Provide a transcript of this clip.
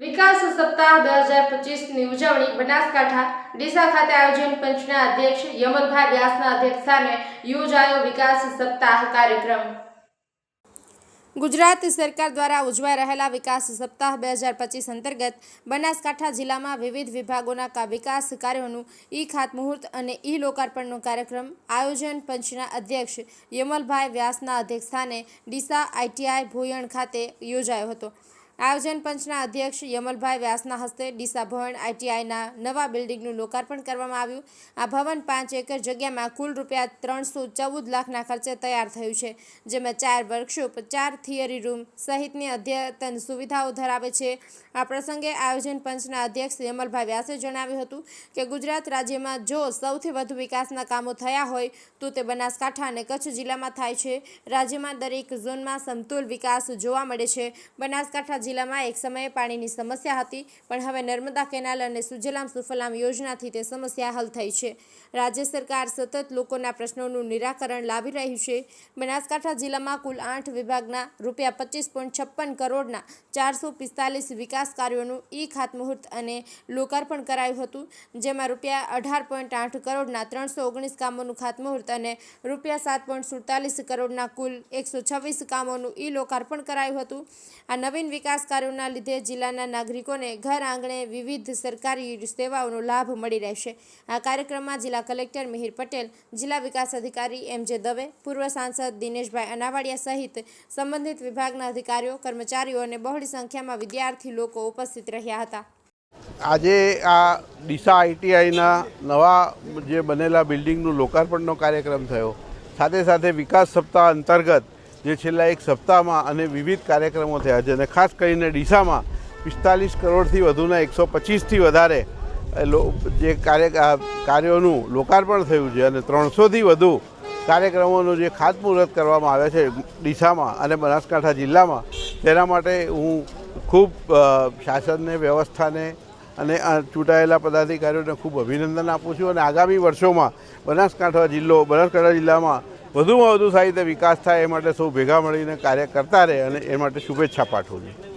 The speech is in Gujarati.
વિકાસ સપ્તાહ બે હજાર પચીસની ઉજવણી બનાસકાંઠા ડીસા ખાતે આયોજન પંચના અધ્યક્ષ યમનભાઈ વ્યાસના અધ્યક્ષસ્થાને યોજાયો વિકાસ સપ્તાહ કાર્યક્રમ. ગુજરાત સરકાર દ્વારા ઉજવાઈ રહેલા વિકાસ સપ્તાહ બે હજાર પચીસ અંતર્ગત બનાસકાંઠા જિલ્લામાં વિવિધ વિભાગોના વિકાસ કાર્યોનું ઈ ખાતમુહૂર્ત અને ઈ લોકાર્પણનો કાર્યક્રમ આયોજન પંચના અધ્યક્ષ યમલભાઈ વ્યાસના અધ્યક્ષસ્થાને ડીસા આઈટીઆઈ ભોયણ ખાતે યોજાયો હતો. આયોજન પંચના અધ્યક્ષ યમલભાઈ વ્યાસના હસ્તે ડીસા ભવન આઈટીઆઈના નવા બિલ્ડિંગનું લોકાર્પણ કરવામાં આવ્યું. આ ભવન પાંચ એકર જગ્યામાં કુલ રૂપિયા ત્રણસો ચૌદ લાખના ખર્ચે તૈયાર થયું છે, જેમાં ચાર વર્કશોપ, ચાર થિયરી રૂમ સહિતની અદ્યતન સુવિધાઓ ધરાવે છે. આ પ્રસંગે આયોજન પંચના અધ્યક્ષ યમલભાઈ વ્યાસે જણાવ્યું હતું કે ગુજરાત રાજ્યમાં જો સૌથી વધુ વિકાસના કામો થયા હોય, તો તે બનાસકાંઠા અને કચ્છ જિલ્લામાં થાય છે. રાજ્યમાં દરેક ઝોનમાં સમતુલ વિકાસ જોવા મળે છે. બનાસકાંઠા જિલ્લામાં એક સમયે પાણીની સમસ્યા હતી, પણ હવે નર્મદા કેનાલ અને સુજલામ સુફલામ યોજનાથી તે સમસ્યા હલ થઈ છે. રાજ્ય સરકાર સતત લોકોના પ્રશ્નોનું નિરાકરણ લાવી રહ્યું છે. બનાસકાંઠા જિલ્લામાં કુલ આઠ વિભાગના રૂપિયા પચીસ પોઈન્ટ છપ્પન કરોડના ચારસો પિસ્તાલીસ વિકાસ કાર્યોનું ઈ ખાતમુહૂર્ત અને લોકાર્પણ કરાયું હતું, જેમાં રૂપિયા અઢાર પોઈન્ટ આઠ કરોડના ત્રણસો ઓગણીસ કામોનું ખાતમુહૂર્ત અને રૂપિયા સાત પોઈન્ટ સુડતાલીસ કરોડના કુલ એકસો છવ્વીસ કામોનું ઈ લોકાર્પણ કરાયું હતું. આ નવીન વિકાસ કાર્યોના લીધે જિલ્લાના નાગરિકોને ઘર આંગણે વિવિધ સરકારી સેવાઓનો લાભ મળી રહેશે. આ કાર્યક્રમમાં જિલ્લા કલેક્ટર મિહિર પટેલ, જિલ્લા વિકાસ અધિકારી એમ જે દવે, પૂર્વ સાંસદ દિનેશભાઈ અનાવાડિયા સહિત સંબંધિત વિભાગના અધિકારીઓ, કર્મચારીઓ અને બહોળી સંખ્યામાં વિદ્યાર્થી લોકો ઉપસ્થિત રહ્યા હતા. આજે આ ડીસા આઈટીઆઈના નવા જે બનેલા બિલ્ડિંગનું લોકાર્પણનો કાર્યક્રમ થયો. સાથે સાથે વિકાસ સપ્તાહ અંતર્ગત જે છેલ્લા એક સપ્તાહમાં અને વિવિધ કાર્યક્રમો થયા છે અને ખાસ કરીને ડીસામાં પિસ્તાલીસ કરોડથી વધુના એકસો પચીસથી વધારે જે કાર્ય કાર્યોનું લોકાર્પણ થયું છે અને ત્રણસોથી વધુ કાર્યક્રમોનું જે ખાતમુહૂર્ત કરવામાં આવ્યા છે ડીસામાં અને બનાસકાંઠા જિલ્લામાં, તેના માટે હું ખૂબ શાસનને, વ્યવસ્થાને અને ચૂંટાયેલા પદાધિકારીઓને ખૂબ અભિનંદન આપું છું અને આગામી વર્ષોમાં બનાસકાંઠા જિલ્લો, બનાસકાંઠા જિલ્લામાં વધુમાં વધુ રીતે વિકાસ થાય એ માટે સૌ ભેગા મળીને કાર્ય કરતા રહે અને એ માટે શુભેચ્છા પાઠવું છું